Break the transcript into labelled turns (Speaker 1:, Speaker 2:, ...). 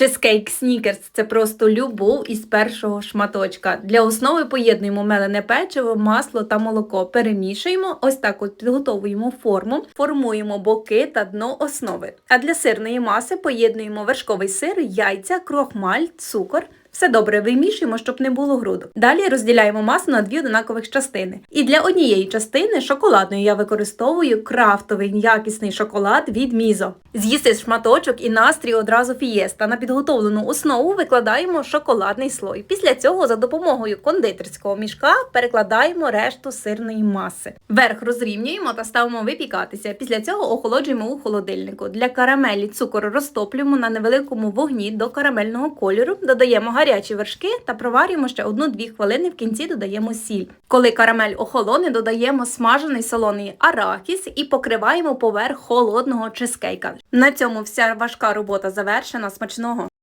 Speaker 1: Чизкейк снікерс це просто любов із першого шматочка. Для основи поєднуємо мелене печиво, масло та молоко. Перемішуємо, ось так от підготовуємо форму, формуємо боки та дно основи. А для сирної маси поєднуємо вершковий сир, яйця, крохмаль, цукор. Все добре вимішуємо, щоб не було грудок. Далі розділяємо масу на дві однакових частини. І для однієї частини шоколадної я використовую крафтовий якісний шоколад від Мізо. З'їсти шматочок і настрій одразу фієста. На підготовлену основу викладаємо шоколадний слой. Після цього за допомогою кондитерського мішка перекладаємо решту сирної маси. Верх розрівнюємо та ставимо випікатися. Після цього охолоджуємо у холодильнику. Для карамелі цукор розтоплюємо на невеликому вогні до карамельного кольору, додаємо гарячі вершки та проварюємо ще 1-2 хвилини. В кінці додаємо сіль. Коли карамель охолоне, додаємо смажений солоний арахіс і покриваємо поверх холодного чизкейка. На цьому вся важка робота завершена. Смачного!